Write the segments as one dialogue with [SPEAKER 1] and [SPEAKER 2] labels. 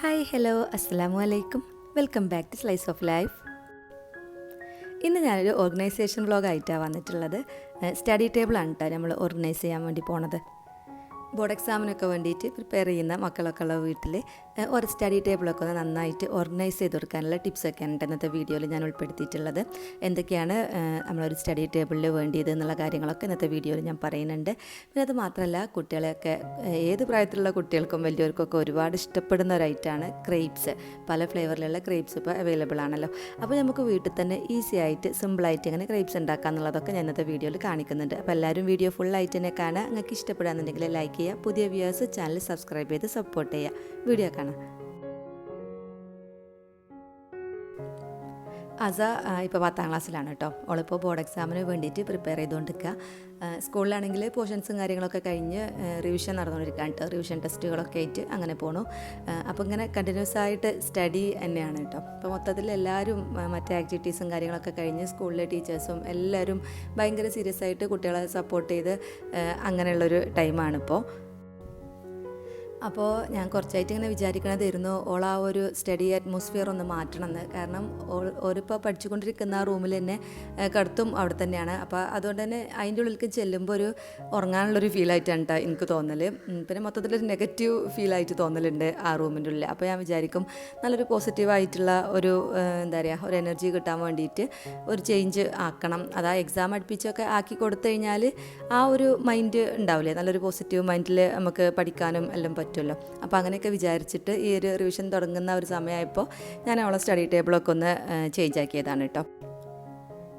[SPEAKER 1] Hi hello അസ്സാം അലൈക്കും welcome back to slice of life. ഇന്ന് ഞാനൊരു ഓർഗനൈസേഷൻ വ്ളോഗായിട്ടാണ് വന്നിട്ടുള്ളത്. സ്റ്റഡി ടേബിളാണ് കേട്ടോ നമ്മൾ ഓർഗനൈസ് ചെയ്യാൻ വേണ്ടി പോണത്. ബോർഡ് എക്സാമിനൊക്കെ വേണ്ടിയിട്ട് പ്രിപ്പയർ ചെയ്യുന്ന മക്കളൊക്കെ ഉള്ള വീട്ടിൽ ഒരു സ്റ്റഡി ടേബിളൊക്കെ ഒന്ന് നന്നായിട്ട് ഓർഗനൈസ് ചെയ്ത് കൊടുക്കാനുള്ള ടിപ്സൊക്കെയാണ് ഇന്നത്തെ വീഡിയോയിൽ ഞാൻ ഉൾപ്പെടുത്തിയിട്ടുള്ളത്. എന്തൊക്കെയാണ് നമ്മളൊരു സ്റ്റഡി ടേബിളിൽ വേണ്ടിയത് എന്നുള്ള കാര്യങ്ങളൊക്കെ ഇന്നത്തെ വീഡിയോയിൽ ഞാൻ പറയുന്നുണ്ട്. പിന്നെ അത് മാത്രമല്ല കുട്ടികളെയൊക്കെ ഏത് പ്രായത്തിലുള്ള കുട്ടികൾക്കും വലിയവർക്കൊക്കെ ഒരുപാട് ഇഷ്ടപ്പെടുന്ന ഒരൈറ്റാണ് ക്രേപ്സ് പല ഫ്ലേവറിലുള്ള ക്രേപ്സ് ഇപ്പോൾ അവൈലബിൾ ആണല്ലോ. അപ്പോൾ നമുക്ക് വീട്ടിൽ തന്നെ ഈസി ആയിട്ട് സിമ്പിളായിട്ട് ഇങ്ങനെ ക്രേപ്സ് ഉണ്ടാക്കുക എന്നുള്ളതൊക്കെ ഞാൻ ഇന്നത്തെ വീഡിയോയിൽ കാണിക്കുന്നുണ്ട്. അപ്പോൾ എല്ലാവരും വീഡിയോ ഫുള്ളായിട്ട് തന്നെ കാണുക. നിങ്ങൾക്ക് ഇഷ്ടപ്പെടാന്നുണ്ടെങ്കിൽ ലൈക്ക് ചെയ്യുക പുതിയ വ്യൂവേഴ്സ് ചാനൽ സബ്സ്ക്രൈബ് ചെയ്ത് സപ്പോർട്ട് ചെയ്യുക. വീഡിയോ കാണാം. അസ ഇപ്പോൾ പത്താം ക്ലാസ്സിലാണ് കേട്ടോ അവളിപ്പോൾ ബോർഡ് എക്സാമിന് വേണ്ടിയിട്ട് പ്രിപ്പയർ ചെയ്തുകൊണ്ടിരിക്കുക സ്കൂളിലാണെങ്കിൽ പോർഷൻസും കാര്യങ്ങളൊക്കെ കഴിഞ്ഞ് റിവിഷൻ നടന്നുകൊണ്ടിരിക്കുകയാണ് കേട്ടോ റിവിഷൻ ടെസ്റ്റുകളൊക്കെ ആയിട്ട് അങ്ങനെ പോണു. അപ്പോൾ ഇങ്ങനെ കണ്ടിന്യൂസ് ആയിട്ട് സ്റ്റഡി തന്നെയാണ് കേട്ടോ അപ്പോൾ മൊത്തത്തിൽ എല്ലാവരും മറ്റേ ആക്ടിവിറ്റീസും കാര്യങ്ങളൊക്കെ കഴിഞ്ഞ് സ്കൂളിലെ ടീച്ചേഴ്സും എല്ലാവരും ഭയങ്കര സീരിയസ് ആയിട്ട് കുട്ടികളെ സപ്പോർട്ട് ചെയ്ത് അങ്ങനെയുള്ളൊരു ടൈമാണിപ്പോൾ അപ്പോൾ ഞാൻ കുറച്ചായിട്ട് ഇങ്ങനെ വിചാരിക്കണതായിരുന്നു ഓൾ ആ ഒരു സ്റ്റഡി അറ്റ്മോസ്ഫിയർ ഒന്ന് മാറ്റണം എന്ന് കാരണം ഓൾ- ഓരിപ്പോൾ പഠിച്ചുകൊണ്ടിരിക്കുന്ന ആ റൂമിൽ തന്നെ കടുത്തും അവിടെ തന്നെയാണ്. അപ്പോൾ അതുകൊണ്ട് തന്നെ അതിന്റെ ഉള്ളിലേക്ക് ചെല്ലുമ്പോൾ ഒരു ഉറങ്ങാനുള്ളൊരു ഫീലായിട്ടാണ് കേട്ടോ എനിക്ക് തോന്നൽ പിന്നെ മൊത്തത്തിലൊരു നെഗറ്റീവ് ഫീലായിട്ട് തോന്നലുണ്ട് ആ റൂമിന്റെ ഉള്ളിൽ അപ്പോൾ ഞാൻ വിചാരിക്കും നല്ലൊരു പോസിറ്റീവായിട്ടുള്ള ഒരു എന്താ പറയുക ഒരു എനർജി കിട്ടാൻ വേണ്ടിയിട്ട് ഒരു ചേഞ്ച് ആക്കണം. അത് ആ എക്സാം അടുപ്പിച്ചൊക്കെ ആക്കി കൊടുത്തു കഴിഞ്ഞാൽ ആ ഒരു മൈൻഡ് ഉണ്ടാവില്ലേ? നല്ലൊരു പോസിറ്റീവ് മൈൻഡിൽ നമുക്ക് പഠിക്കാനും എല്ലാം പറ്റുമല്ലോ. അപ്പോൾ അങ്ങനെയൊക്കെ വിചാരിച്ചിട്ട് ഈ ഒരു റിവിഷൻ തുടങ്ങുന്ന ഒരു സമയമായപ്പോൾ ഞാൻ അവളെ സ്റ്റഡി ടേബിളൊക്കെ ഒന്ന് ചേഞ്ച് ആക്കിയതാണ് കേട്ടോ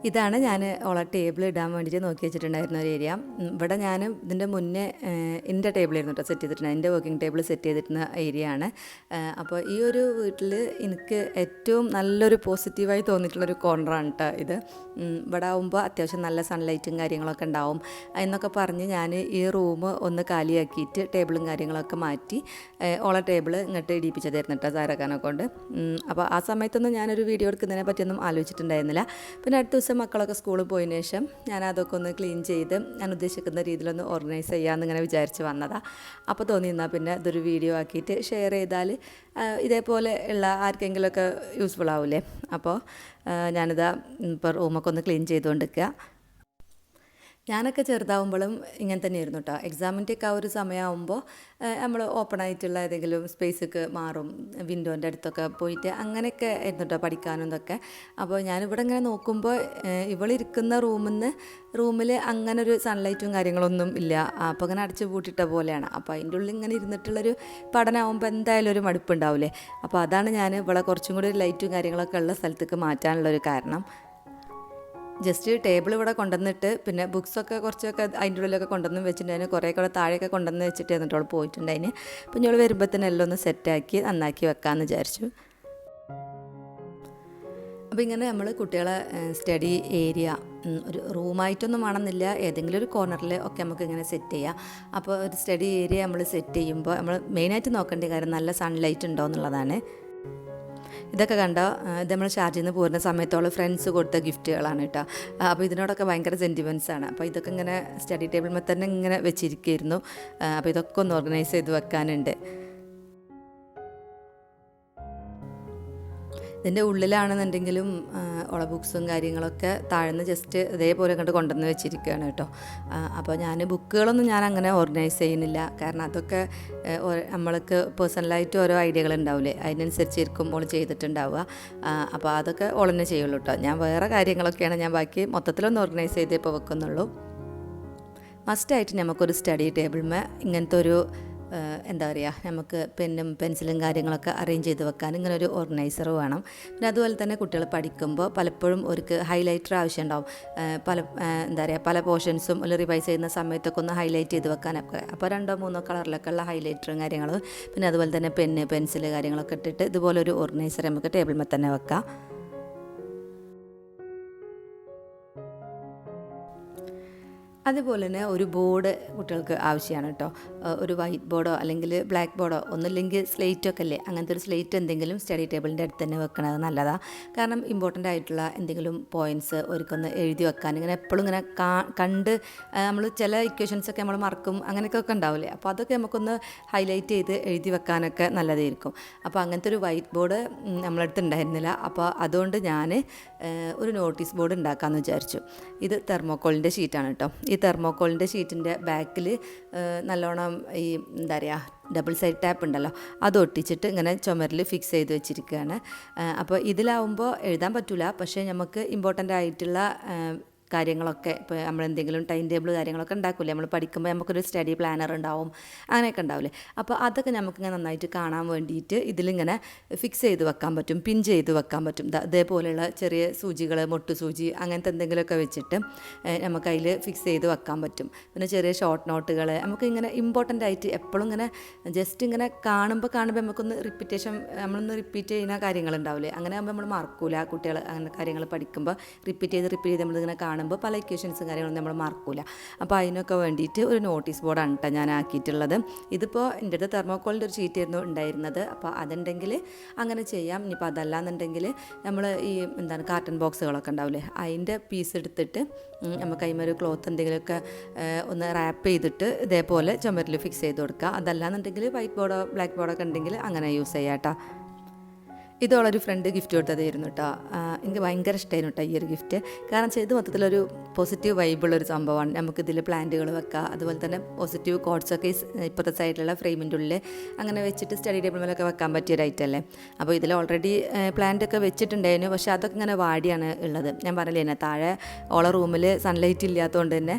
[SPEAKER 1] ഇതാണ് ഞാൻ ഓളെ ടേബിൾ ഇടാൻ വേണ്ടിയിട്ട് നോക്കി വെച്ചിട്ടുണ്ടായിരുന്ന ഒരു ഏരിയ ഇവിടെ ഞാൻ ഇതിന്റെ മുന്നേ എന്റെ ടേബിൾ ടേബിളായിരുന്നു കേട്ടോ സെറ്റ് ചെയ്തിട്ടുണ്ട് എന്റെ വർക്കിംഗ് ടേബിൾ സെറ്റ് ചെയ്തിരുന്ന ഏരിയ ആണ്. അപ്പോൾ ഈ ഒരു വീട്ടിൽ എനിക്ക് ഏറ്റവും നല്ലൊരു പോസിറ്റീവായി തോന്നിയിട്ടുള്ളൊരു കോർണറാണ് കേട്ടോ ഇത്. ഇവിടെ ആകുമ്പോൾ അത്യാവശ്യം നല്ല സൺലൈറ്റും കാര്യങ്ങളൊക്കെ ഉണ്ടാവും. എന്നൊക്കെ പറഞ്ഞ് ഞാൻ ഈ റൂം ഒന്ന് കാലിയാക്കിയിട്ട് ടേബിളും കാര്യങ്ങളൊക്കെ മാറ്റി ഓളെ ടേബിൾ ഇങ്ങോട്ട് ഇടിപ്പിച്ചതായിരുന്നു കേട്ടോ സാരക്കാനെ കൊണ്ട്. അപ്പോൾ ആ സമയത്തൊന്നും ഞാനൊരു വീഡിയോ എടുക്കുന്നതിനെ പറ്റിയൊന്നും ആലോചിച്ചിട്ടുണ്ടായിരുന്നില്ല. പിന്നെ അടുത്ത ദിവസം മക്കളൊക്കെ സ്കൂളിൽ പോയതിന് ശേഷം ഞാൻ അതൊക്കെ ഒന്ന് ക്ലീൻ ചെയ്ത് ഞാൻ ഉദ്ദേശിക്കുന്ന രീതിയിലൊന്ന് ഓർഗനൈസ് ചെയ്യാമെന്ന് ഇങ്ങനെ വിചാരിച്ച് വന്നതാണ് അപ്പോൾ തോന്നി എന്നാൽ പിന്നെ ഇതൊരു വീഡിയോ ആക്കിയിട്ട് ഷെയർ ചെയ്താൽ ഇതേപോലെ ഉള്ള ആർക്കെങ്കിലുമൊക്കെ യൂസ്ഫുൾ ആവില്ലേ അപ്പോൾ ഞാനിതാ ഇപ്പോൾ റൂമൊക്കെ ഒന്ന് ക്ലീൻ ചെയ്തുകൊണ്ടിരിക്കുക ഞാനൊക്കെ ചെറുതാവുമ്പോഴും ഇങ്ങനെ തന്നെയായിരുന്നു കേട്ടോ എക്സാമിന്റെ ഒക്കെ ആ ഒരു സമയമാകുമ്പോൾ നമ്മൾ ഓപ്പൺ ആയിട്ടുള്ള ഏതെങ്കിലും സ്പേസൊക്കെ മാറും വിൻഡോന്റെ അടുത്തൊക്കെ പോയിട്ട് അങ്ങനെയൊക്കെ ആയിരുന്നു കേട്ടോ പഠിക്കാനും ഇതൊക്കെ. അപ്പോൾ ഞാനിവിടെ ഇങ്ങനെ നോക്കുമ്പോൾ ഇവളിരിക്കുന്ന റൂമിൽ നിന്ന് റൂമിൽ അങ്ങനെ ഒരു സൺലൈറ്റും കാര്യങ്ങളൊന്നും ഇല്ല. അപ്പോൾ അങ്ങനെ അടച്ചു പൂട്ടിട്ട പോലെയാണ്. അപ്പോൾ അതിന്റെ ഉള്ളിൽ ഇങ്ങനെ ഇരുന്നിട്ടുള്ളൊരു പഠനമാകുമ്പോൾ എന്തായാലും ഒരു മടുപ്പുണ്ടാവില്ലേ അപ്പോൾ അതാണ് ഞാൻ ഇവിടെ കുറച്ചും കൂടി ലൈറ്റും കാര്യങ്ങളൊക്കെ ഉള്ള സ്ഥലത്തേക്ക് മാറ്റാനുള്ളൊരു കാരണം. ജസ്റ്റ് ടേബിൾ ഇവിടെ കൊണ്ടുവന്നിട്ട് പിന്നെ ബുക്സൊക്കെ കുറച്ചൊക്കെ അതിന്റെ ഉള്ളിലൊക്കെ കൊണ്ടുവന്ന് വെച്ചിട്ടുണ്ടായിരുന്നു കുറേ കൂടെ താഴെയൊക്കെ കൊണ്ടുവന്ന് വെച്ചിട്ട് എന്നിട്ട് അവൾ പോയിട്ടുണ്ടായിന് അപ്പോൾ ഞങ്ങൾ വരുമ്പോൾ തന്നെ എല്ലാം ഒന്ന് സെറ്റാക്കി നന്നാക്കി വെക്കാമെന്ന് വിചാരിച്ചു. അപ്പോൾ ഇങ്ങനെ നമ്മൾ കുട്ടികളെ സ്റ്റഡി ഏരിയ ഒരു റൂമായിട്ടൊന്നും വേണമെന്നില്ല. ഏതെങ്കിലും ഒരു കോർണറിൽ ഒക്കെ നമുക്ക് ഇങ്ങനെ സെറ്റ് ചെയ്യാം. അപ്പോൾ ഒരു സ്റ്റഡി ഏരിയ നമ്മൾ സെറ്റ് ചെയ്യുമ്പോൾ നമ്മൾ മെയിനായിട്ട് നോക്കേണ്ട കാര്യം നല്ല സൺലൈറ്റ് ഉണ്ടോ എന്നുള്ളതാണ്. ഇതൊക്കെ കണ്ടോ? ഇത് നമ്മൾ ഷാർജിൽ നിന്ന് പോരുന്ന സമയത്തോളം ഫ്രണ്ട്സ് കൊടുത്ത ഗിഫ്റ്റുകളാണ് കേട്ടോ. അപ്പോൾ ഇതിനോടൊക്കെ ഭയങ്കര സെന്റിമെന്റ്സ് ആണ്. അപ്പോൾ ഇതൊക്കെ ഇങ്ങനെ സ്റ്റഡി ടേബിളിൽ തന്നെ ഇങ്ങനെ വെച്ചിരിക്കുകയായിരുന്നു അപ്പോൾ ഇതൊക്കെ ഒന്ന് ഓർഗനൈസ് ചെയ്ത് വെക്കാനുണ്ട്. ഇതിന്റെ ഉള്ളിലാണെന്നുണ്ടെങ്കിലും ഉള്ള ബുക്സും കാര്യങ്ങളൊക്കെ താഴ്ന്ന് ജസ്റ്റ് ഇതേപോലെ കണ്ട് കൊണ്ടുവന്ന് വെച്ചിരിക്കുകയാണ് കേട്ടോ. അപ്പോൾ ഞാൻ ബുക്കുകളൊന്നും ഞാൻ അങ്ങനെ ഓർഗനൈസ് ചെയ്യുന്നില്ല. കാരണം അതൊക്കെ നമ്മൾക്ക് പേഴ്സണലായിട്ട് ഓരോ ഐഡിയകൾ ഉണ്ടാവില്ലേ അതിനനുസരിച്ച് ഇരിക്കുമ്പോൾ ചെയ്തിട്ടുണ്ടാവുക. അപ്പോൾ അതൊക്കെ ഓളന്നെ ചെയ്യുള്ളൂ കേട്ടോ. ഞാൻ വേറെ കാര്യങ്ങളൊക്കെയാണ് ഞാൻ ബാക്കി മൊത്തത്തിലൊന്ന് ഓർഗനൈസ് ചെയ്തേ ഇപ്പോൾ വെക്കുന്നുള്ളൂ. മസ്റ്റായിട്ട് നമുക്കൊരു സ്റ്റഡി ടേബിൾമേ ഇങ്ങനത്തെ ഒരു എന്താ പറയുക നമുക്ക് പെന്നും പെൻസിലും കാര്യങ്ങളൊക്കെ അറേഞ്ച് ചെയ്ത് വെക്കാൻ ഇങ്ങനെ ഒരു ഓർഗനൈസർ വേണം. പിന്നെ അതുപോലെ തന്നെ കുട്ടികൾ പഠിക്കുമ്പോൾ പലപ്പോഴും അവർക്ക് ഹൈലൈറ്റർ ആവശ്യം ഉണ്ടാവും പല എന്താ പറയുക പല പോർഷൻസും ഒരു റിവൈസ് ചെയ്യുന്ന സമയത്തൊക്കെ ഒന്ന് ഹൈലൈറ്റ് ചെയ്ത് വെക്കാനൊക്കെ. അപ്പോൾ രണ്ടോ മൂന്നോ കളറിലൊക്കെ ഉള്ള ഹൈലൈറ്ററും കാര്യങ്ങളും പിന്നെ അതുപോലെ തന്നെ പെന്ന് പെൻസിൽ കാര്യങ്ങളൊക്കെ ഇട്ടിട്ട് ഇതുപോലെ ഒരു ഓർഗനൈസർ നമുക്ക് ടേബിളിൽ തന്നെ വെക്കാം. അതുപോലെ തന്നെ ഒരു ബോർഡ് കുട്ടികൾക്ക് ആവശ്യമാണ് കേട്ടോ. ഒരു വൈറ്റ് ബോർഡോ അല്ലെങ്കിൽ ബ്ലാക്ക് ബോർഡോ ഒന്നുമില്ലെങ്കിൽ സ്ലേറ്റൊക്കെ അല്ലേ? അങ്ങനത്തെ ഒരു സ്ലേറ്റ് എന്തെങ്കിലും സ്റ്റഡി ടേബിളിന്റെ അടുത്ത് തന്നെ വെക്കണത് നല്ലതാണ് കാരണം ഇമ്പോർട്ടന്റ് ആയിട്ടുള്ള എന്തെങ്കിലും പോയിന്റ്സ് ഒരുക്കൊന്ന് എഴുതി വെക്കാൻ. ഇങ്ങനെ എപ്പോഴും ഇങ്ങനെ കണ്ട് നമ്മൾ ചില ഇക്വേഷൻസൊക്കെ നമ്മൾ മറക്കും. അങ്ങനെയൊക്കെ ഉണ്ടാവില്ലേ? അപ്പോൾ അതൊക്കെ നമുക്കൊന്ന് ഹൈലൈറ്റ് ചെയ്ത് എഴുതി വെക്കാനൊക്കെ നല്ലതായിരിക്കും. അപ്പോൾ അങ്ങനത്തെ ഒരു വൈറ്റ് ബോർഡ് നമ്മളടുത്ത് ഉണ്ടായിരുന്നില്ല. അപ്പോൾ അതുകൊണ്ട് ഞാൻ ഒരു നോട്ടീസ് ബോർഡ് ഉണ്ടാക്കാമെന്ന് വിചാരിച്ചു. ഇത് തെർമോക്കോളിന്റെ ഷീറ്റാണ് കേട്ടോ. ഈ തെർമോക്കോളിന്റെ ഷീറ്റിന്റെ ബാക്കിൽ നല്ലോണം ഈ എന്താ പറയുക ഡബിൾ സൈഡ് ടാപ്പ് ഉണ്ടല്ലോ അത് ഒട്ടിച്ചിട്ട് ഇങ്ങനെ ചുമരിൽ ഫിക്സ് ചെയ്ത് വെച്ചിരിക്കുകയാണ്. അപ്പോൾ ഇതിലാവുമ്പോൾ എഴുതാൻ പറ്റില്ല പക്ഷേ നമുക്ക് ഇമ്പോർട്ടന്റ് ആയിട്ടുള്ള കാര്യങ്ങളൊക്കെ ഇപ്പോൾ നമ്മൾ എന്തെങ്കിലും ടൈം ടേബിൾ കാര്യങ്ങളൊക്കെ ഉണ്ടാക്കില്ലേ നമ്മൾ പഠിക്കുമ്പോൾ നമുക്കൊരു സ്റ്റഡി പ്ലാനർ ഉണ്ടാവും. അങ്ങനെയൊക്കെ ഉണ്ടാവില്ലേ അപ്പോൾ അതൊക്കെ നമുക്കിങ്ങനെ നന്നായിട്ട് കാണാൻ വേണ്ടിയിട്ട് ഇതിലിങ്ങനെ ഫിക്സ് ചെയ്ത് വെക്കാൻ പറ്റും. പിൻ ചെയ്ത് വെക്കാൻ പറ്റും. ഇതേപോലെയുള്ള ചെറിയ സൂചികൾ മൊട്ടു സൂചി അങ്ങനത്തെ എന്തെങ്കിലുമൊക്കെ വെച്ചിട്ട് നമുക്ക് അതിൽ ഫിക്സ് ചെയ്ത് വെക്കാൻ പറ്റും. പിന്നെ ചെറിയ ഷോർട്ട് നോട്ടുകൾ നമുക്ക് ഇങ്ങനെ ഇമ്പോർട്ടന്റ് ആയിട്ട് എപ്പോഴും ഇങ്ങനെ ജസ്റ്റ് ഇങ്ങനെ കാണുമ്പോൾ കാണുമ്പോൾ നമുക്കൊന്ന് റിപ്പീറ്റേഷൻ നമ്മളൊന്ന് റിപ്പീറ്റ് ചെയ്യുന്ന കാര്യങ്ങളുണ്ടാവില്ലേ അങ്ങനെ ആകുമ്പോൾ നമ്മൾ മറക്കൂല കുട്ടികൾ അങ്ങനെ കാര്യങ്ങൾ പഠിക്കുമ്പോൾ റിപ്പീറ്റ് ചെയ്ത് റിപ്പീറ്റ് ചെയ്ത് നമ്മളിങ്ങനെ കാണുമ്പോൾ പല ഇക്വേഷൻസും കാര്യങ്ങളൊന്നും നമ്മൾ മറക്കൂല അപ്പോൾ അതിനൊക്കെ വേണ്ടിയിട്ട് ഒരു നോട്ടീസ് ബോർഡാണ് കേട്ടോ ഞാൻ ആക്കിയിട്ടുള്ളത്. ഇതിപ്പോൾ എന്റെ അടുത്ത് തെർമോക്കോളിന്റെ ഒരു ഷീറ്റ് ആയിരുന്നു ഉണ്ടായിരുന്നത്. അപ്പോൾ അതുണ്ടെങ്കിൽ അങ്ങനെ ചെയ്യാം. ഇനിയിപ്പോൾ അതല്ലാന്നുണ്ടെങ്കിൽ നമ്മൾ ഈ എന്താണ് കാർട്ടൺ ബോക്സുകളൊക്കെ ഉണ്ടാവില്ലേ അതിന്റെ പീസ് എടുത്തിട്ട് നമുക്ക് അതിമൊരു ക്ലോത്ത് എന്തെങ്കിലുമൊക്കെ ഒന്ന് റാപ്പ് ചെയ്തിട്ട് ഇതേപോലെ ചുമരിൽ ഫിക്സ് ചെയ്ത് കൊടുക്കുക. അതല്ലാന്നുണ്ടെങ്കിൽ വൈറ്റ് ബോർഡോ ബ്ലാക്ക് ബോർഡൊക്കെ ഉണ്ടെങ്കിൽ അങ്ങനെ യൂസ് ചെയ്യാം കേട്ടോ ഇതോളൊരു ഫ്രണ്ട് ഗിഫ്റ്റ് കൊടുത്തതായിരുന്നു കേട്ടോ എനിക്ക് ഭയങ്കര ഇഷ്ടമായിരുന്നു കേട്ടോ ഈ ഒരു ഗിഫ്റ്റ് കാരണം ചെയ്ത് മൊത്തത്തിലൊരു പോസിറ്റീവ് വൈബുള്ളൊരു സംഭവമാണ്. നമുക്കിതിൽ പ്ലാന്റുകൾ വെക്കാം. അതുപോലെ തന്നെ പോസിറ്റീവ് കോഡ്സൊക്കെ ഇപ്പോഴത്തെ സൈഡിലുള്ള ഫ്രെയിമിന്റെ ഉള്ളിൽ അങ്ങനെ വെച്ചിട്ട് സ്റ്റഡി ടേബിൾ മേലൊക്കെ വെക്കാൻ പറ്റിയൊരു ഐറ്റം അല്ലേ? അപ്പോൾ ഇതിൽ ഓൾറെഡി പ്ലാന്റൊക്കെ വെച്ചിട്ടുണ്ടായിരുന്നു. പക്ഷേ അതൊക്കെ ഇങ്ങനെ വാടിയാണ് ഉള്ളത്. ഞാൻ പറഞ്ഞില്ലേ എന്നെ താഴെ ഓള റൂമിൽ സൺലൈറ്റ് ഇല്ലാത്തതുകൊണ്ട് തന്നെ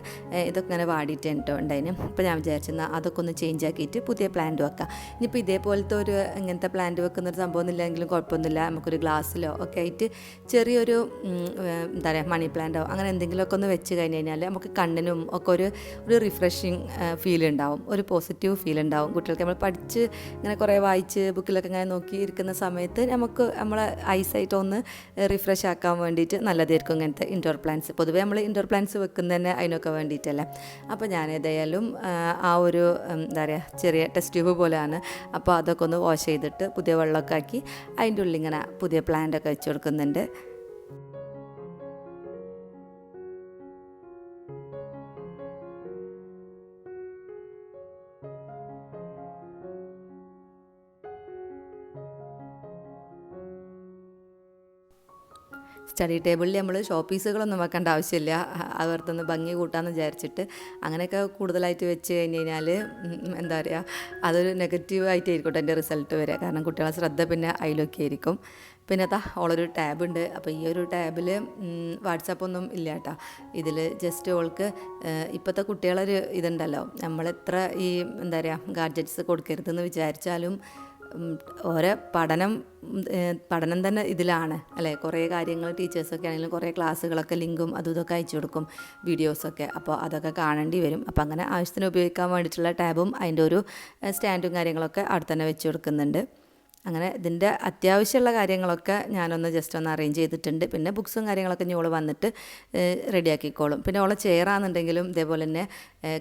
[SPEAKER 1] ഇതൊക്കെ ഇങ്ങനെ വാടിയിട്ട് കേട്ടോ ഉണ്ടായിരുന്നു അപ്പോൾ ഞാൻ വിചാരിച്ചെന്നാൽ അതൊക്കെ ഒന്ന് ചേഞ്ച് ആക്കിയിട്ട് പുതിയ പ്ലാന്റ് വെക്കാം. ഇനിയിപ്പോൾ ഇതേപോലത്തെ ഒരു ഇങ്ങനത്തെ പ്ലാന്റ് വെക്കുന്നൊരു സംഭവം ഒന്നുമില്ലെങ്കിലും കുഴപ്പമൊന്നുമില്ല. നമുക്കൊരു ഗ്ലാസ്സിലോ ഒക്കെ ആയിട്ട് ചെറിയൊരു എന്താ പറയുക മണി പ്ലാന്റോ അങ്ങനെ എന്തെങ്കിലുമൊക്കെ ഒന്ന് വെച്ച് കഴിഞ്ഞ് കഴിഞ്ഞാൽ നമുക്ക് കണ്ണിനും ഒക്കെ ഒരു ഒരു റിഫ്രഷിങ് ഫീൽ ഉണ്ടാവും. ഒരു പോസിറ്റീവ് ഫീൽ ഉണ്ടാവും. കുട്ടികൾക്ക് നമ്മൾ പഠിച്ച് ഇങ്ങനെ കുറേ വായിച്ച് ബുക്കിലൊക്കെ ഇങ്ങനെ നോക്കി ഇരിക്കുന്ന സമയത്ത് നമുക്ക് നമ്മളെ ഐസൈറ്റ് ഒന്ന് റിഫ്രഷ് ആക്കാൻ വേണ്ടിയിട്ട് നല്ലതായിരിക്കും ഇങ്ങനത്തെ ഇൻഡോർ പ്ലാന്റ്സ് പൊതുവേ നമ്മൾ ഇൻഡോർ പ്ലാന്റ്സ് വെക്കുന്നത് തന്നെ അതിനൊക്കെ വേണ്ടിയിട്ടല്ലേ. അപ്പോൾ ഞാൻ ഏതായാലും ആ, ഒരു എന്താ പറയുക ചെറിയ ടെസ്റ്റ് ട്യൂബ് പോലെയാണ്. അപ്പോൾ അതൊക്കെ ഒന്ന് വാഷ് ചെയ്തിട്ട് പുതിയ വെള്ളമൊക്കെ ആക്കി അതിന്റെ ഉള്ളിൽ ഇങ്ങനെ പുതിയ പ്ലാന്റൊക്കെ വെച്ച് കൊടുക്കുന്നുണ്ട്. സ്റ്റഡി ടേബിളിൽ നമ്മൾ ഷോപ്പീസുകളൊന്നും വെക്കേണ്ട ആവശ്യമില്ല. അവർക്കൊന്ന് ഭംഗി കൂട്ടാമെന്ന് വിചാരിച്ചിട്ട് അങ്ങനെയൊക്കെ കൂടുതലായിട്ട് വെച്ച് കഴിഞ്ഞ് കഴിഞ്ഞാൽ എന്താ പറയുക അതൊരു നെഗറ്റീവ് ആയിട്ടായിരിക്കും എന്റെ റിസൾട്ട് വരിക. കാരണം കുട്ടികളെ ശ്രദ്ധ പിന്നെ അതിലൊക്കെ ആയിരിക്കും. പിന്നെ അതാ ഓളൊരു ടാബുണ്ട് അപ്പോൾ ഈ ഒരു ടാബിൽ വാട്സാപ്പൊന്നും ഇല്ല കേട്ടോ. ഇതിൽ ജസ്റ്റ് ഓൾക്ക് ഇപ്പോഴത്തെ കുട്ടികളൊരു ഇതുണ്ടല്ലോ. നമ്മളെത്ര ഈ എന്താ പറയുക ഗാഡ്ജറ്റ്സ് കൊടുക്കരുതെന്ന് വിചാരിച്ചാലും ഓരോ പഠനം പഠനം തന്നെ ഇതിലാണ് അല്ലേ? കുറേ കാര്യങ്ങൾ ടീച്ചേഴ്സൊക്കെ ആണെങ്കിലും കുറേ ക്ലാസ്സുകളൊക്കെ ലിങ്കും അതും ഇതൊക്കെ അയച്ചു കൊടുക്കും വീഡിയോസൊക്കെ അപ്പോൾ അതൊക്കെ കാണേണ്ടി വരും. അപ്പോൾ അങ്ങനെ ആവശ്യത്തിന് ഉപയോഗിക്കാൻ വേണ്ടിയിട്ടുള്ള ടാബും അതിന്റെ ഒരു സ്റ്റാൻഡും കാര്യങ്ങളൊക്കെ അവിടെ തന്നെ വെച്ച് കൊടുക്കുന്നുണ്ട്. അങ്ങനെ ഇതിന്റെ അത്യാവശ്യമുള്ള കാര്യങ്ങളൊക്കെ ഞാനൊന്ന് ജസ്റ്റ് ഒന്ന് അറേഞ്ച് ചെയ്തിട്ടുണ്ട്. പിന്നെ ബുക്സും കാര്യങ്ങളൊക്കെ ഇനി ഓൾ വന്നിട്ട് റെഡിയാക്കിക്കോളും പിന്നെ ഓളെ ചെയറാണെന്നുണ്ടെങ്കിലും ഇതേപോലെ തന്നെ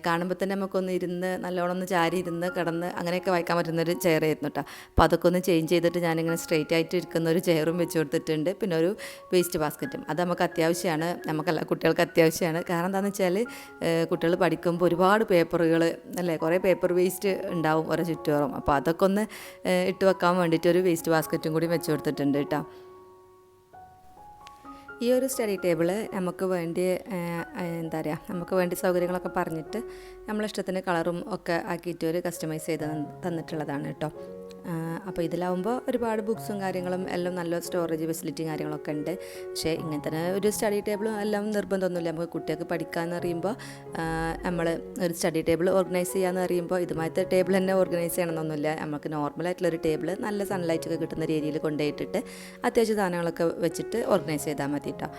[SPEAKER 1] കാണുമ്പോൾ തന്നെ നമുക്കൊന്ന് ഇരുന്ന് നല്ലോണം ഒന്ന് ചാരി ഇരുന്ന് കിടന്ന് അങ്ങനെയൊക്കെ വായിക്കാൻ പറ്റുന്നൊരു ചെയർ ആയിരുന്നു കേട്ടോ അപ്പോൾ അതൊക്കെ ഒന്ന് ചേഞ്ച് ചെയ്തിട്ട് ഞാനിങ്ങനെ സ്ട്രെയിറ്റ് ആയിട്ട് ഇരിക്കുന്ന ഒരു ചെയറും വെച്ച് കൊടുത്തിട്ടുണ്ട്. പിന്നെ ഒരു വേസ്റ്റ് ബാസ്ക്കറ്റും അത് നമുക്ക് അത്യാവശ്യമാണ് നമുക്കല്ല കുട്ടികൾക്ക് അത്യാവശ്യമാണ് കാരണം എന്താണെന്ന് വെച്ചാൽ കുട്ടികൾ പഠിക്കുമ്പോൾ ഒരുപാട് പേപ്പറുകൾ അല്ലേ? കുറേ പേപ്പർ വേസ്റ്റ് ഉണ്ടാവും ഓരോ ചുറ്റുപാറും അപ്പോൾ അതൊക്കെ ഒന്ന് ഇട്ട് വെക്കാൻ വേണ്ടിയിട്ട് ഒരു വേസ്റ്റ് ബാസ്ക്കറ്റും കൂടി വെച്ച് കൊടുത്തിട്ടുണ്ട് കേട്ടോ. ഈ ഒരു സ്റ്റഡി ടേബിൾ നമുക്ക് വേണ്ടി എന്താ പറയുക നമുക്ക് വേണ്ടി സൗകര്യങ്ങളൊക്കെ പറഞ്ഞിട്ട് നമ്മളിഷ്ടത്തിന് കളറും ഒക്കെ ആക്കിയിട്ട് ഒരു കസ്റ്റമൈസ് ചെയ്ത് തന്നിട്ടുള്ളതാണ് കേട്ടോ. അപ്പോൾ ഇതിലാവുമ്പോൾ ഒരുപാട് ബുക്സും കാര്യങ്ങളും എല്ലാം നല്ല സ്റ്റോറേജ് ഫെസിലിറ്റി കാര്യങ്ങളൊക്കെ ഉണ്ട്. പക്ഷേ ഇങ്ങനെ തന്നെ ഒരു സ്റ്റഡി ടേബിളും എല്ലാം നിർബന്ധമൊന്നുമില്ല. നമുക്ക് കുട്ടികൾക്ക് പഠിക്കാമെന്ന് അറിയുമ്പോൾ നമ്മൾ ഒരു സ്റ്റഡി ടേബിൾ ഓർഗനൈസ് ചെയ്യാമെന്ന് അറിയുമ്പോൾ ഇതുമായിട്ട് ടേബിൾ തന്നെ ഓർഗനൈസ് ചെയ്യണമെന്നൊന്നുമില്ല. നമുക്ക് നോർമലായിട്ടുള്ളൊരു ടേബിൾ നല്ല സൺലൈറ്റ് ഒക്കെ കിട്ടുന്ന രീതിയിൽ കൊണ്ടുപോയിട്ടിട്ട് അത്യാവശ്യം സാധനങ്ങളൊക്കെ വെച്ചിട്ട് ഓർഗനൈസ് ചെയ്താൽ മതി കേട്ടോ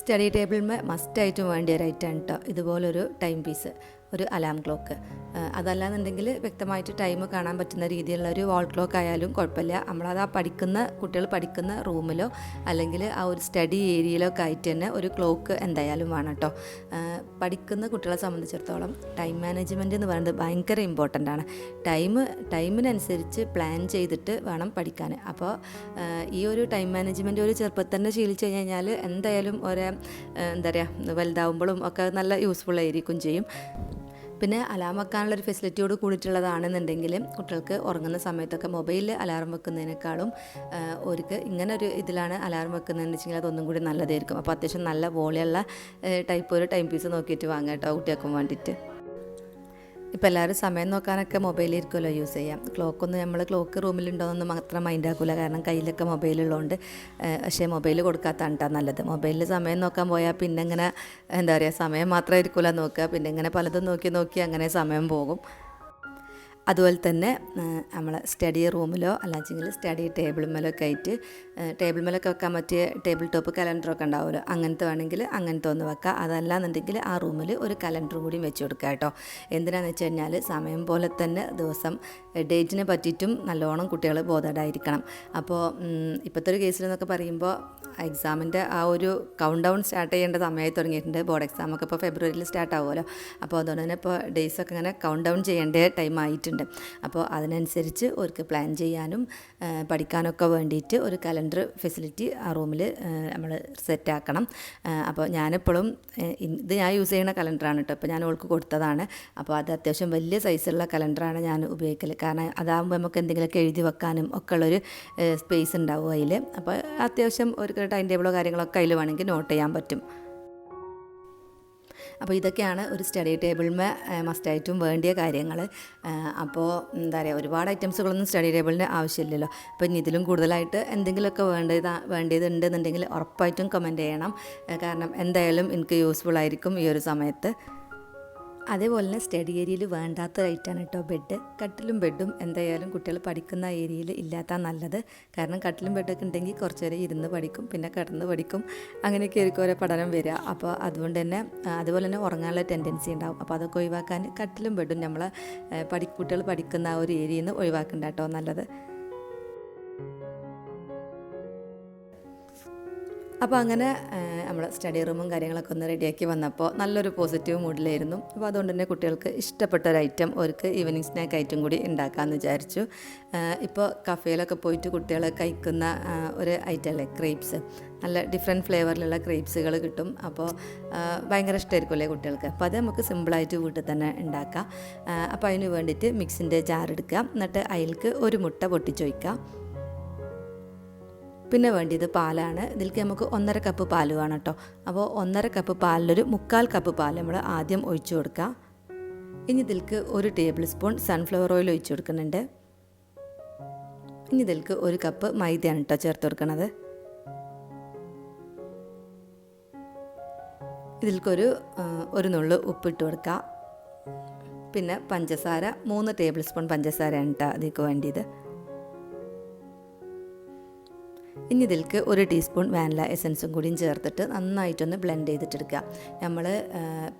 [SPEAKER 1] സ്റ്റഡി ടേബിളിന് മസ്റ്റായിട്ടും വേണ്ടിയ ഒരു ഐറ്റം കേട്ടോ ഇതുപോലൊരു ടൈം പീസ് ഒരു അലാം ക്ലോക്ക്. അതല്ലാന്നുണ്ടെങ്കിൽ വ്യക്തമായിട്ട് ടൈം കാണാൻ പറ്റുന്ന രീതിയിലുള്ള ഒരു വാൾ ക്ലോക്ക് ആയാലും കുഴപ്പമില്ല. നമ്മളത് ആ പഠിക്കുന്ന കുട്ടികൾ പഠിക്കുന്ന റൂമിലോ അല്ലെങ്കിൽ ആ ഒരു സ്റ്റഡി ഏരിയയിലോ ഒക്കെ ആയിട്ട് തന്നെ ഒരു ക്ലോക്ക് എന്തായാലും വേണം കേട്ടോ. പഠിക്കുന്ന കുട്ടികളെ സംബന്ധിച്ചിടത്തോളം ടൈം മാനേജ്മെന്റ് എന്ന് പറയുന്നത് ഭയങ്കര ഇമ്പോർട്ടന്റ് ആണ്. ടൈം ടൈമിനനുസരിച്ച് പ്ലാൻ ചെയ്തിട്ട് വേണം പഠിക്കാൻ. അപ്പോൾ ഈ ഒരു ടൈം മാനേജ്മെന്റ് ഒരു ചെറുപ്പത്തിൽ തന്നെ ശീലിച്ചു കഴിഞ്ഞാൽ എന്തായാലും ഒരേ എന്താ പറയുക വലുതാവുമ്പോഴും ഒക്കെ നല്ല യൂസ്ഫുൾ ആയിരിക്കും ചെയ്യും. പിന്നെ അലാം വെക്കാനുള്ളൊരു ഫെസിലിറ്റിയോട് കൂടിയിട്ടുള്ളതാണെന്നുണ്ടെങ്കിൽ കുട്ടികൾക്ക് ഉറങ്ങുന്ന സമയത്തൊക്കെ മൊബൈലിൽ അലാറം വെക്കുന്നതിനേക്കാളും അവർക്ക് ഇങ്ങനെ ഒരു ഇതിലാണ് അലാറം വെക്കുന്നതെന്ന് വെച്ചെങ്കിൽ അതൊന്നും കൂടി നല്ലതായിരിക്കും. അപ്പോൾ അത്യാവശ്യം നല്ല വോളിയുള്ള ടൈപ്പ് ഒരു ടൈം പീസ് നോക്കിയിട്ട് വാങ്ങാം കേട്ടോ കുട്ടികൾക്കും വേണ്ടിയിട്ട്. ഇപ്പോൾ എല്ലാവരും സമയം നോക്കാനൊക്കെ മൊബൈലിരിക്കുമല്ലോ യൂസ് ചെയ്യാം. ക്ലോക്കൊന്നും നമ്മൾ ക്ലോക്ക് റൂമിലുണ്ടോയെന്ന് മാത്രം മൈൻഡ് ആക്കില്ല കാരണം കയ്യിലൊക്കെ മൊബൈലുള്ളതുകൊണ്ട് പക്ഷേ മൊബൈൽ കൊടുക്കാത്താണ് കേട്ടോ നല്ലത്. മൊബൈലിൽ സമയം നോക്കാൻ പോയാൽ പിന്നെ ഇങ്ങനെ എന്താ പറയുക സമയം മാത്രമായിരിക്കില്ല നോക്കുക. പിന്നെ ഇങ്ങനെ പലതും നോക്കി നോക്കി അങ്ങനെ സമയം പോകും. അതുപോലെ തന്നെ നമ്മൾ സ്റ്റഡി റൂമിലോ അല്ലാച്ചെങ്കിൽ സ്റ്റഡി ടേബിൾമേലോ ഒക്കെ ആയിട്ട് ടേബിൾ മേലൊക്കെ വെക്കാൻ പറ്റിയ ടേബിൾ ടോപ്പ് കലണ്ടറൊക്കെ ഉണ്ടാവുമല്ലോ. അങ്ങനത്തെ വേണമെങ്കിൽ അങ്ങനത്തെ ഒന്ന് വെക്കുക അതല്ലാന്നുണ്ടെങ്കിൽ ആ റൂമിൽ ഒരു കലണ്ടർ കൂടി വെച്ച് കൊടുക്കുക കേട്ടോ. എന്തിനാണെന്ന് വെച്ച് കഴിഞ്ഞാൽ സമയം പോലെ തന്നെ ദിവസം ഡേറ്റിനെ പറ്റിയിട്ടും നല്ലോണം കുട്ടികൾ ബോധഡായിരിക്കണം അപ്പോൾ ഇപ്പോഴത്തെ ഒരു കേസിലെന്നൊക്കെ പറയുമ്പോൾ എക്സാമിന്റെ ആ ഒരു കൗണ്ട് ഡൗൺ സ്റ്റാർട്ട് ചെയ്യേണ്ട സമയമായി തുടങ്ങിയിട്ടുണ്ട്. ബോർഡ് എക്സാമൊക്കെ ഇപ്പോൾ ഫെബ്രുവരിയിൽ സ്റ്റാർട്ട് ആവുമല്ലോ. അപ്പോൾ അതുകൊണ്ട് തന്നെ ഇപ്പോൾ ഡേയ്സൊക്കെ ഇങ്ങനെ കൗണ്ട് ഡൗൺ ചെയ്യേണ്ട ടൈം ആയിട്ടുണ്ട്. അപ്പോൾ അതിനനുസരിച്ച് അവർക്ക് പ്ലാൻ ചെയ്യാനും പഠിക്കാനൊക്കെ വേണ്ടിയിട്ട് ഒരു കലണ്ടർ ഫെസിലിറ്റി ആ റൂമിൽ നമ്മൾ സെറ്റ് ആക്കണം അപ്പോൾ ഞാനെപ്പോഴും ഇത് ഞാൻ യൂസ് ചെയ്യുന്ന കലണ്ടറാണ് കേട്ടോ. അപ്പോൾ ഞാൻ ഓൾക്ക് കൊടുത്തതാണ്. അപ്പോൾ അത് അത്യാവശ്യം വലിയ സൈസുള്ള കലണ്ടറാണ് ഞാൻ ഉപയോഗിക്കൽ കാരണം അതാകുമ്പോൾ നമുക്ക് എന്തെങ്കിലുമൊക്കെ എഴുതി വെക്കാനും ഒക്കെ ഉള്ളൊരു സ്പേസ് ഉണ്ടാവും അതിൽ. അപ്പോൾ അത്യാവശ്യം ഒരു ടൈം ടേബിളോ കാര്യങ്ങളൊക്കെ അതിൽ വേണമെങ്കിൽ നോട്ട് ചെയ്യാൻ പറ്റും. അപ്പോൾ ഇതൊക്കെയാണ് ഒരു സ്റ്റഡി ടേബിളിന് മസ്റ്റായിട്ടും വേണ്ടിയ കാര്യങ്ങൾ. അപ്പോൾ എന്താ പറയുക ഒരുപാട് ഐറ്റംസുകളൊന്നും സ്റ്റഡി ടേബിളിന് ആവശ്യമില്ലല്ലോ. അപ്പോൾ ഇനി ഇതിലും കൂടുതലായിട്ട് എന്തെങ്കിലുമൊക്കെ വേണ്ടത് വേണ്ടതുണ്ടെന്നുണ്ടെങ്കിൽ ഉറപ്പായിട്ടും കമന്റ് ചെയ്യണം. കാരണം എന്തായാലും എനിക്ക് യൂസ്ഫുൾ ആയിരിക്കും ഈ ഒരു സമയത്ത്. അതേപോലെ തന്നെ സ്റ്റഡി ഏരിയയിൽ വേണ്ടാത്ത ഐറ്റാണ് കേട്ടോ ബെഡ്. കട്ടിലും ബെഡും എന്തായാലും കുട്ടികൾ പഠിക്കുന്ന ഏരിയയിൽ ഇല്ലാത്ത നല്ലത്. കാരണം കട്ടിലും ബെഡൊക്കെ ഉണ്ടെങ്കിൽ കുറച്ച് നേരം ഇരുന്ന് പഠിക്കും പിന്നെ കിടന്ന് പഠിക്കും. അങ്ങനെയൊക്കെ ആയിരിക്കും ഓരോ പഠനം വരിക. അപ്പോൾ അതുകൊണ്ട് തന്നെ അതുപോലെ തന്നെ ഉറങ്ങാനുള്ള ടെൻഡൻസി ഉണ്ടാവും. അപ്പോൾ അതൊക്കെ ഒഴിവാക്കാൻ കട്ടിലും ബെഡും നമ്മൾ പഠി കുട്ടികൾ പഠിക്കുന്ന ആ ഒരു ഏരിയയിൽ നിന്ന് ഒഴിവാക്കണ്ട കേട്ടോ നല്ലത്. അപ്പോൾ അങ്ങനെ നമ്മൾ സ്റ്റഡി റൂമും കാര്യങ്ങളൊക്കെ ഒന്ന് റെഡിയാക്കി വന്നപ്പോൾ നല്ലൊരു പോസിറ്റീവ് മൂഡിലായിരുന്നു അപ്പോൾ അതുകൊണ്ട് തന്നെ കുട്ടികൾക്ക് ഇഷ്ടപ്പെട്ട ഒരു ഐറ്റം അവർക്ക് ഈവനിങ് സ്നാക്ക് ഐറ്റം കൂടി ഉണ്ടാക്കാമെന്ന് വിചാരിച്ചു. ഇപ്പോൾ കഫേയിലൊക്കെ പോയിട്ട് കുട്ടികൾ കഴിക്കുന്ന ഒരു ഐറ്റം അല്ലേ ക്രേപ്സ് നല്ല ഡിഫറെന്റ് ഫ്ലേവറിലുള്ള ക്രേപ്സുകൾ കിട്ടും. അപ്പോൾ ഭയങ്കര ഇഷ്ടമായിരിക്കുമല്ലേ കുട്ടികൾക്ക്? അപ്പോൾ അത് നമുക്ക് സിമ്പിളായിട്ട് വീട്ടിൽ തന്നെ ഉണ്ടാക്കാം. അപ്പോൾ അതിന് വേണ്ടിയിട്ട് മിക്സിന്റെ ജാർ എടുക്കുക എന്നിട്ട് അതിലേക്ക് ഒരു മുട്ട പൊട്ടിച്ചൊഴിക്കാം. പിന്നെ വേണ്ടിയത് പാലാണ്. ഇതിലേക്ക് നമുക്ക് ഒന്നര കപ്പ് പാൽ വേണം കേട്ടോ അപ്പോൾ ഒന്നര കപ്പ് പാലിലൊരു മുക്കാൽ കപ്പ് പാൽ നമ്മൾ ആദ്യം ഒഴിച്ചു കൊടുക്കുക ഇനി ഇതിലേക്ക് ഒരു ടേബിൾ സ്പൂൺ സൺഫ്ലവർ ഓയിൽ ഒഴിച്ചു കൊടുക്കുന്നുണ്ട്. ഇനി ഇതിലേക്ക് ഒരു കപ്പ് മൈദയാണ് കേട്ടോ ചേർത്ത് കൊടുക്കുന്നത് ഇതിൽക്കൊരു ഒരു നുള്ളു ഉപ്പിട്ട് കൊടുക്കുക പിന്നെ പഞ്ചസാര മൂന്ന് ടേബിൾ സ്പൂൺ പഞ്ചസാരയാണ് കേട്ടോ അതിലേക്ക് വേണ്ടിയത്. ഇനി ഇതിൽക്ക് ഒരു ടീസ്പൂൺ വാനില എസൻസും കൂടിയും ചേർത്തിട്ട് നന്നായിട്ടൊന്ന് ബ്ലെൻഡ് ചെയ്തിട്ടെടുക്കുക. നമ്മൾ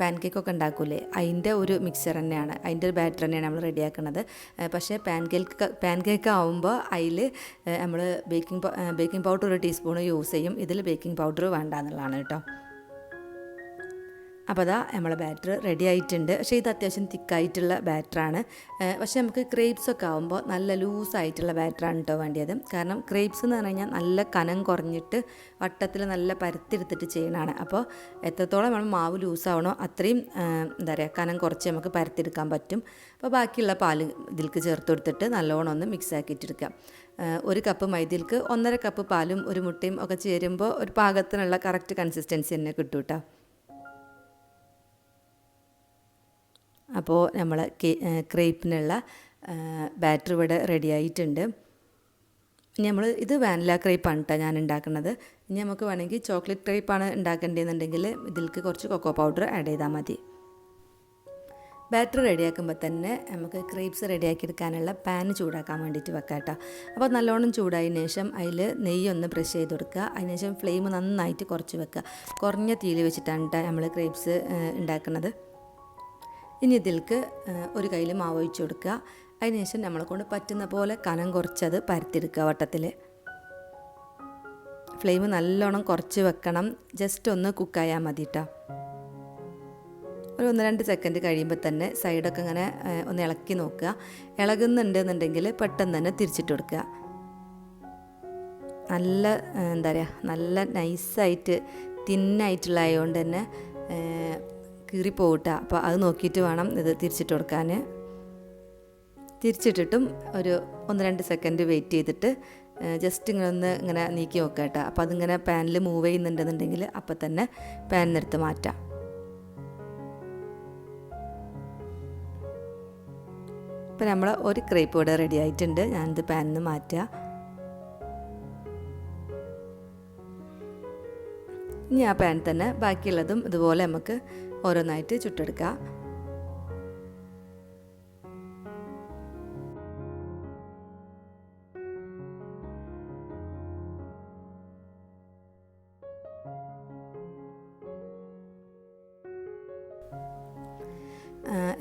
[SPEAKER 1] പാൻ കേക്കൊക്കെ ഉണ്ടാക്കൂലേ? അതിന്റെ ഒരു മിക്സർ തന്നെയാണ്. അതിന്റെ ഒരു ബാറ്റർ തന്നെയാണ് നമ്മൾ റെഡിയാക്കുന്നത് പക്ഷേ പാൻ കേക്ക് പാൻ കേക്ക് ആവുമ്പോൾ അതിൽ നമ്മൾ ബേക്കിംഗ് ബേക്കിംഗ് പൗഡർ ഒരു ടീസ്പൂൺ യൂസ് ചെയ്യും. ഇതിൽ ബേക്കിംഗ് പൗഡർ വേണ്ട എന്നുള്ളതാണ് കേട്ടോ. അപ്പോൾ അതാ നമ്മളെ ബാറ്റർ റെഡി ആയിട്ടുണ്ട്. പക്ഷേ ഇത് അത്യാവശ്യം തിക്കായിട്ടുള്ള ബാറ്ററാണ് പക്ഷേ നമുക്ക് ക്രേപ്സ് ഒക്കെ ആകുമ്പോൾ നല്ല ലൂസായിട്ടുള്ള ബാറ്ററാണ് കേട്ടോ വേണ്ടിയത്. കാരണം ക്രേപ്സ് എന്ന് പറഞ്ഞു കഴിഞ്ഞാൽ നല്ല കനം കുറഞ്ഞിട്ട് വട്ടത്തിൽ നല്ല പരത്തിയെടുത്തിട്ട് ചെയ്യണതാണ് അപ്പോൾ എത്രത്തോളം നമ്മൾ മാവ് ലൂസാവണോ അത്രയും എന്താ പറയുക കനം കുറച്ച് നമുക്ക് പരത്തിയെടുക്കാൻ പറ്റും. അപ്പോൾ ബാക്കിയുള്ള പാൽ ഇതിലേക്ക് ചേർത്ത് കൊടുത്തിട്ട് നല്ലോണം ഒന്ന് മിക്സ് ആക്കിയിട്ടെടുക്കാം ഒരു കപ്പ് മൈദയിലേക്ക് ഒന്നര കപ്പ് പാലും ഒരു മുട്ടയും ഒക്കെ ചേരുമ്പോൾ ഒരു പാകത്തിനുള്ള കറക്റ്റ് കൺസിസ്റ്റൻസി തന്നെ കിട്ടും കേട്ടോ അപ്പോൾ നമ്മൾ ക്രേപ്പിനുള്ള ബാറ്റർ ഇവിടെ റെഡി ആയിട്ടുണ്ട്. ഇനി നമ്മൾ ഇത് വാനില ക്രേപ്പാണ് കേട്ടോ ഞാൻ ഉണ്ടാക്കുന്നത്. ഇനി നമുക്ക് വേണമെങ്കിൽ ചോക്ലേറ്റ് ക്രേപ്പാണ് ഉണ്ടാക്കേണ്ടതെന്നുണ്ടെങ്കിൽ ഇതിലേക്ക് കുറച്ച് കൊക്കോ പൗഡർ ആഡ് ചെയ്താൽ മതി. ബാറ്റർ റെഡിയാക്കുമ്പോൾ തന്നെ നമുക്ക് ക്രേപ്പ്സ് റെഡിയാക്കി എടുക്കാനുള്ള പാൻ ചൂടാക്കാൻ വേണ്ടിയിട്ട് വെക്കാം കേട്ടോ അപ്പോൾ നല്ലോണം ചൂടായതിനു ശേഷം അതിൽ നെയ്യൊന്ന് ബ്രഷ് ചെയ്ത് കൊടുക്കുക. അതിനുശേഷം ഫ്ലെയിം നന്നായിട്ട് കുറച്ച് വെക്കുക. കുറഞ്ഞ തീയിൽ വെച്ചിട്ടാണ് കേട്ടോ നമ്മൾ ക്രേപ്പ്സ് ഉണ്ടാക്കുന്നത്. ഇനി ഇതിൽക്ക് ഒരു കയ്യിൽ മാവ് ഒഴിച്ചു കൊടുക്കുക. അതിനുശേഷം നമ്മളെ കൊണ്ട് പറ്റുന്ന പോലെ കനം കുറച്ചത് പരത്തിയെടുക്കുക വട്ടത്തിൽ ഫ്ലെയിം നല്ലോണം കുറച്ച് വെക്കണം. ജസ്റ്റ് ഒന്ന് കുക്കായാൽ മതി കേട്ടോ ഒരു ഒന്ന് രണ്ട് സെക്കൻഡ് കഴിയുമ്പോൾ തന്നെ സൈഡൊക്കെ ഇങ്ങനെ ഒന്ന് ഇളക്കി നോക്കുക. ഇളകുന്നുണ്ട് എന്നുണ്ടെങ്കിൽ പെട്ടെന്ന് തന്നെ തിരിച്ചിട്ട് കൊടുക്കുക. നല്ല എന്താ പറയുക നല്ല നൈസായിട്ട് തിന്നായിട്ടുള്ള ആയതുകൊണ്ട് തന്നെ കീറിപ്പോകട്ട അപ്പോൾ അത് നോക്കിയിട്ട് വേണം ഇത് തിരിച്ചിട്ട് കൊടുക്കാൻ തിരിച്ചിട്ടിട്ടും ഒരു ഒന്ന് രണ്ട് സെക്കൻഡ് വെയിറ്റ് ചെയ്തിട്ട് ജസ്റ്റ് ഇങ്ങനെ ഒന്ന് ഇങ്ങനെ നീക്കി നോക്കുക കേട്ടോ അപ്പോൾ അതിങ്ങനെ പാനിൽ മൂവ് ചെയ്യുന്നുണ്ടെന്നുണ്ടെങ്കിൽ അപ്പം തന്നെ പാനിനെടുത്ത് മാറ്റാം. ഇപ്പം നമ്മൾ ഒരു ക്രേപ്പ് ഇവിടെ റെഡി ആയിട്ടുണ്ട്. ഞാനിത് പാനിൽ നിന്ന് മാറ്റുക ഇനി ആ പാൻ തന്നെ ബാക്കിയുള്ളതും ഇതുപോലെ നമുക്ക് ഓരോന്നായിട്ട് ചുട്ടെടുക്കുക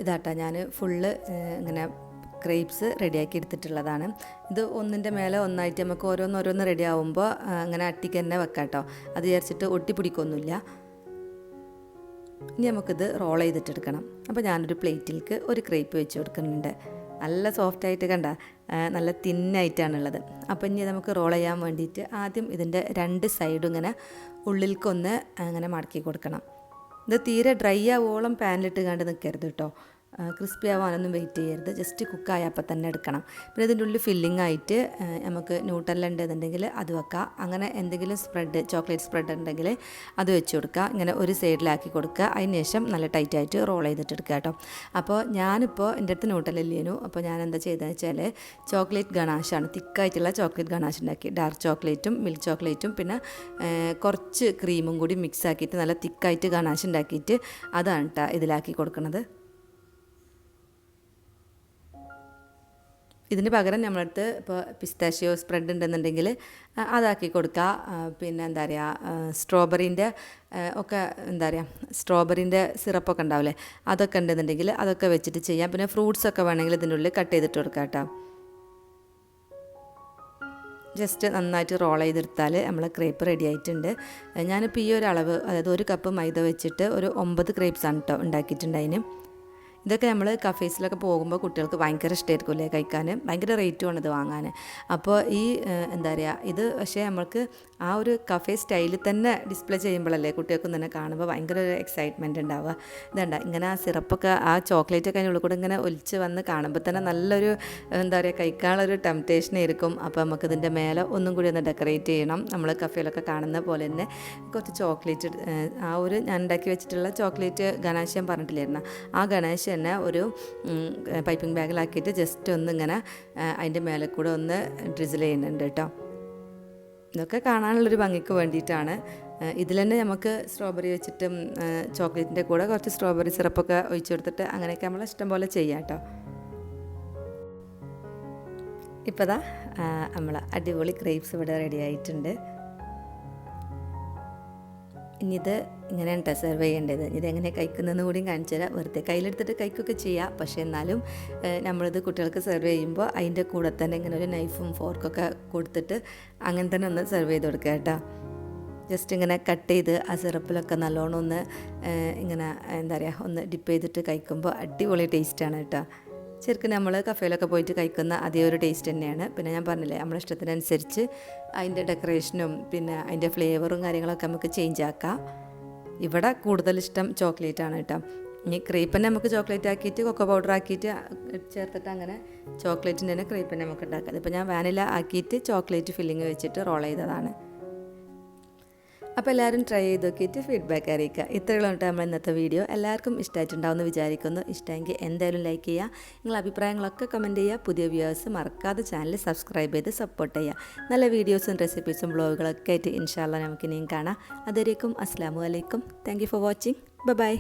[SPEAKER 1] ഇതാട്ടാ ഞാൻ ഫുള്ള് ഇങ്ങനെ ക്രേപ്സ് റെഡിയാക്കി എടുത്തിട്ടുള്ളതാണ്. ഇത് ഒന്നിന്റെ മേലെ ഒന്നായിട്ട് നമുക്ക് ഓരോന്നോരോന്ന് റെഡി ആവുമ്പോൾ അങ്ങനെ അട്ടിക്ക് തന്നെ വെക്കാം കേട്ടോ അത് വിചാരിച്ചിട്ട് ഒട്ടിപ്പിടിക്കൊന്നുമില്ല. ഇനി നമുക്കിത് റോൾ ചെയ്തിട്ടെടുക്കണം. അപ്പോൾ ഞാനൊരു പ്ലേറ്റിലേക്ക് ഒരു ക്രേപ്പ് വെച്ച് കൊടുക്കുന്നുണ്ട്. നല്ല സോഫ്റ്റ് ആയിട്ട് കണ്ട നല്ല തിന്നായിട്ടാണുള്ളത് അപ്പോൾ ഇനി നമുക്ക് റോൾ ചെയ്യാൻ വേണ്ടിയിട്ട് ആദ്യം ഇതിന്റെ രണ്ട് സൈഡും ഇങ്ങനെ ഉള്ളിൽക്കൊന്ന് അങ്ങനെ മടക്കി കൊടുക്കണം. ഇത് തീരെ ഡ്രൈ ആവോളം പാനിലിട്ട് കണ്ട് നിൽക്കരുത് കേട്ടോ ക്രിസ്പി ആവാനൊന്നും വെയിറ്റ് ചെയ്യരുത്. ജസ്റ്റ് കുക്കായ അപ്പം തന്നെ എടുക്കണം. പിന്നെ ഇതിന്റെ ഉള്ളിൽ ഫില്ലിംഗ് ആയിട്ട് നമുക്ക് ന്യൂട്രല്ല ഉണ്ടെന്നുണ്ടെങ്കിൽ അത് വെക്കാം. അങ്ങനെ എന്തെങ്കിലും സ്പ്രെഡ് ചോക്ലേറ്റ് സ്പ്രെഡ് ഉണ്ടെങ്കിൽ അത് വെച്ച് കൊടുക്കുക ഇങ്ങനെ ഒരു സൈഡിലാക്കി കൊടുക്കുക അതിന് ശേഷം നല്ല ടൈറ്റ് ആയിട്ട് റോൾ ചെയ്തിട്ട് എടുക്കുക കേട്ടോ. അപ്പോൾ ഞാനിപ്പോൾ എന്റെ അടുത്ത് ന്യൂട്രലില്ലേനു അപ്പോൾ ഞാൻ എന്താ ചെയ്തതെന്ന് വെച്ചാൽ ചോക്ലേറ്റ് ഗണാശാണ് തിക്കായിട്ടുള്ള ചോക്ലേറ്റ് ഗണാശ് ഉണ്ടാക്കി. ഡാർക്ക് ചോക്ലേറ്റും മിൽക്ക് ചോക്ലേറ്റും പിന്നെ കുറച്ച് ക്രീമും കൂടി മിക്സ് ആക്കിയിട്ട് നല്ല തിക്കായിട്ട് ഗണാശ് ഉണ്ടാക്കിയിട്ട് അതാണ് കേട്ടോ ഇതിലാക്കി കൊടുക്കുന്നത് ഇതിന് പകരം നമ്മളടുത്ത് ഇപ്പോൾ പിസ്താഷ്യോ സ്പ്രെഡ് ഉണ്ടെന്നുണ്ടെങ്കിൽ അതാക്കി കൊടുക്കുക. പിന്നെ എന്താ പറയുക സ്ട്രോബെറിന്റെ ഒക്കെ എന്താ പറയുക സ്ട്രോബെറിന്റെ സിറപ്പൊക്കെ ഉണ്ടാവില്ലേ അതൊക്കെ ഉണ്ടെന്നുണ്ടെങ്കിൽ അതൊക്കെ വെച്ചിട്ട് ചെയ്യാം. പിന്നെ ഫ്രൂട്ട്സ് ഒക്കെ വേണമെങ്കിൽ ഇതിന്റെ ഉള്ളിൽ കട്ട് ചെയ്തിട്ട് കൊടുക്കാം കേട്ടോ. ജസ്റ്റ് നന്നായിട്ട് റോൾ ചെയ്തെടുത്താൽ നമ്മൾ ക്രേപ്പ് റെഡി ആയിട്ടുണ്ട്. ഞാനിപ്പോൾ ഈ ഒരു അളവ് അതായത് ഒരു കപ്പ് മൈദ വെച്ചിട്ട് ഒരു ഒമ്പത് ക്രേപ്സാണ് കേട്ടോ ഉണ്ടാക്കിയിട്ടുണ്ട് അതിന് ഇതൊക്കെ നമ്മൾ കഫേസിലൊക്കെ പോകുമ്പോൾ കുട്ടികൾക്ക് ഭയങ്കര ഇഷ്ടമായിരിക്കും അല്ലേ കഴിക്കാൻ ഭയങ്കര റേറ്റുമാണ് ഇത് വാങ്ങാൻ അപ്പോൾ ഈ എന്താ പറയുക ഇത് പക്ഷേ നമ്മൾക്ക് ആ ഒരു കഫേ സ്റ്റൈലിൽ തന്നെ ഡിസ്പ്ലേ ചെയ്യുമ്പോഴല്ലേ കുട്ടികൾക്കും തന്നെ കാണുമ്പോൾ ഭയങ്കര ഒരു എക്സൈറ്റ്മെന്റ് ഉണ്ടാവുക ഇതുണ്ട ഇങ്ങനെ ആ സിറപ്പൊക്കെ ആ ചോക്ലേറ്റ് ഒക്കെ കൂടെ ഇങ്ങനെ ഒലിച്ച് വന്ന് കാണുമ്പോൾ തന്നെ നല്ലൊരു എന്താ പറയുക കഴിക്കാനുള്ളൊരു ടെംപ്റ്റേഷൻ ആയിരിക്കും. അപ്പോൾ നമുക്ക് ഇതിന്റെ മേലെ ഒന്നും കൂടി ഒന്ന് ഡെക്കറേറ്റ് ചെയ്യണം. നമ്മൾ കഫേയിലൊക്കെ കാണുന്ന പോലെ തന്നെ കുറച്ച് ചോക്ലേറ്റ് ആ ഒരു ഞാൻ ഉണ്ടാക്കി വെച്ചിട്ടുള്ള ചോക്ലേറ്റ് ഗണാശം പറഞ്ഞിട്ടില്ലായിരുന്നു ആ ഗണേശ തന്നെ ഒരു പൈപ്പിംഗ് ബാഗിലാക്കിയിട്ട് ജസ്റ്റ് ഒന്ന് ഇങ്ങനെ അതിന്റെ മേലെ കൂടെ ഒന്ന് ഡ്രിസിൽ ചെയ്യുന്നുണ്ട് കേട്ടോ. ഇതൊക്കെ കാണാനുള്ളൊരു ഭംഗിക്ക് വേണ്ടിയിട്ടാണ്. ഇതിൽ തന്നെ നമുക്ക് സ്ട്രോബെറി വെച്ചിട്ടും ചോക്ലേറ്റിന്റെ കൂടെ കുറച്ച് സ്ട്രോബെറി സിറപ്പൊക്കെ ഒഴിച്ചു കൊടുത്തിട്ട് അങ്ങനെയൊക്കെ നമ്മൾ ഇഷ്ടം പോലെ ചെയ്യാം കേട്ടോ. ഇപ്പോൾ ദാ നമ്മൾ അടിപൊളി ക്രേപ്സ് ഇവിടെ റെഡി ആയിട്ടുണ്ട്. ഇനി ഇത് ഇങ്ങനെയാണ് കേട്ടോ സെർവ് ചെയ്യേണ്ടത്. ഇത് എങ്ങനെ കഴിക്കുന്നതെന്ന് കൂടിയും കാണിച്ചു തരാം വെറുതെ കയ്യിലെടുത്തിട്ട് കഴിക്കുകയൊക്കെ ചെയ്യാം. പക്ഷേ എന്നാലും നമ്മളിത് കുട്ടികൾക്ക് സെർവ് ചെയ്യുമ്പോൾ അതിന്റെ കൂടെ തന്നെ ഇങ്ങനെ ഒരു നൈഫും ഫോർക്കൊക്കെ കൊടുത്തിട്ട് അങ്ങനെ തന്നെ ഒന്ന് സെർവ് ചെയ്ത് കൊടുക്കുക കേട്ടോ. ജസ്റ്റ് ഇങ്ങനെ കട്ട് ചെയ്ത് ആ സിറപ്പിലൊക്കെ നല്ലോണം ഒന്ന് ഇങ്ങനെ എന്താ പറയുക ഒന്ന് ഡിപ്പ് ചെയ്തിട്ട് കഴിക്കുമ്പോൾ അടിപൊളി ടേസ്റ്റാണ് കേട്ടോ. ശരിക്കും നമ്മൾ കഫേയിലൊക്കെ പോയിട്ട് കഴിക്കുന്ന അതേ ഒരു ടേസ്റ്റ് തന്നെയാണ്. പിന്നെ ഞാൻ പറഞ്ഞില്ലേ നമ്മുടെ ഇഷ്ടത്തിനനുസരിച്ച് അതിന്റെ ഡെക്കറേഷനും പിന്നെ അതിന്റെ ഫ്ലേവറും കാര്യങ്ങളൊക്കെ നമുക്ക് ചേഞ്ച് ആക്കാം. ഇവിടെ കൂടുതൽ ഇഷ്ടം ചോക്ലേറ്റ് ആണ് കേട്ടോ. ഇനി ക്രീപ്പന്നെ നമുക്ക് ചോക്ലേറ്റ് ആക്കിയിട്ട് കൊക്കോ പൗഡർ ആക്കിയിട്ട് ചേർത്തിട്ട് അങ്ങനെ ചോക്ലേറ്റിന്റെ തന്നെ ക്രീപ്പന്നെ നമുക്ക് ഉണ്ടാക്കാം. ഇപ്പോൾ ഞാൻ വാനില ആക്കിയിട്ട് ചോക്ലേറ്റ് ഫില്ലിങ് വെച്ചിട്ട് റോൾ ചെയ്തതാണ്. അപ്പോൾ എല്ലാവരും ട്രൈ ചെയ്ത് നോക്കിയിട്ട് ഫീഡ്ബാക്ക് അറിയിക്കുക. ഇത്രയുള്ള നമ്മൾ ഇന്നത്തെ വീഡിയോ എല്ലാവർക്കും ഇഷ്ടമായിട്ടുണ്ടാവുമെന്ന് വിചാരിക്കുന്നു. ഇഷ്ടമെങ്കിൽ എന്തായാലും ലൈക്ക് ചെയ്യുക. നിങ്ങളുടെ അഭിപ്രായങ്ങളൊക്കെ കമന്റ് ചെയ്യുക. പുതിയ വ്യൂവേഴ്സ് മറക്കാതെ ചാനൽ സബ്സ്ക്രൈബ് ചെയ്ത് സപ്പോർട്ട് ചെയ്യുക. നല്ല വീഡിയോസും റെസിപ്പീസും ബ്ലോഗുകളൊക്കെ ആയിട്ട് ഇൻഷാല്ല നമുക്ക് ഇനിയും കാണാം. അതുവരേക്കും അസ്സാം വലൈക്കും താങ്ക് ഫോർ വാച്ചിങ് ബൈ